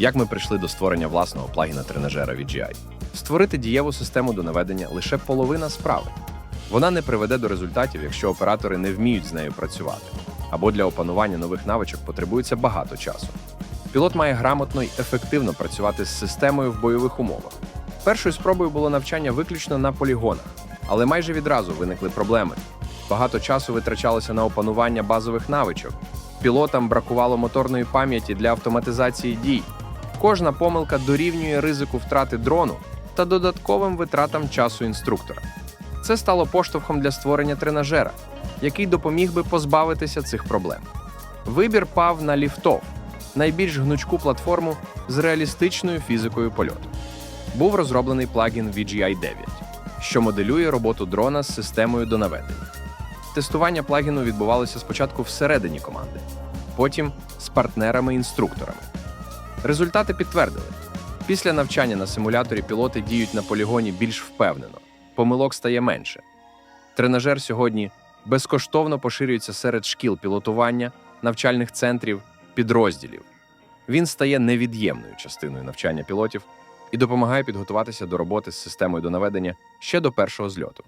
Як ми прийшли до створення власного плагіна тренажера VGI? Створити дієву систему до наведення лише половина справи. Вона не приведе до результатів, якщо оператори не вміють з нею працювати, або для опанування нових навичок потребується багато часу. Пілот має грамотно й ефективно працювати з системою в бойових умовах. Першою спробою було навчання виключно на полігонах, але майже відразу виникли проблеми. Багато часу витрачалося на опанування базових навичок. Пілотам бракувало моторної пам'яті для автоматизації дій. Кожна помилка дорівнює ризику втрати дрону та додатковим витратам часу інструктора. Це стало поштовхом для створення тренажера, який допоміг би позбавитися цих проблем. Вибір пав на ліфтов, найбільш гнучку платформу з реалістичною фізикою польоту. Був розроблений плагін VGI 9, що моделює роботу дрона з системою до наведення. Тестування плагіну відбувалося спочатку всередині команди, потім з партнерами-інструкторами. Результати підтвердили: після навчання на симуляторі пілоти діють на полігоні більш впевнено, помилок стає менше. Тренажер сьогодні безкоштовно поширюється серед шкіл пілотування, навчальних центрів, підрозділів. Він стає невід'ємною частиною навчання пілотів і допомагає підготуватися до роботи з системою до наведення ще до першого зльоту.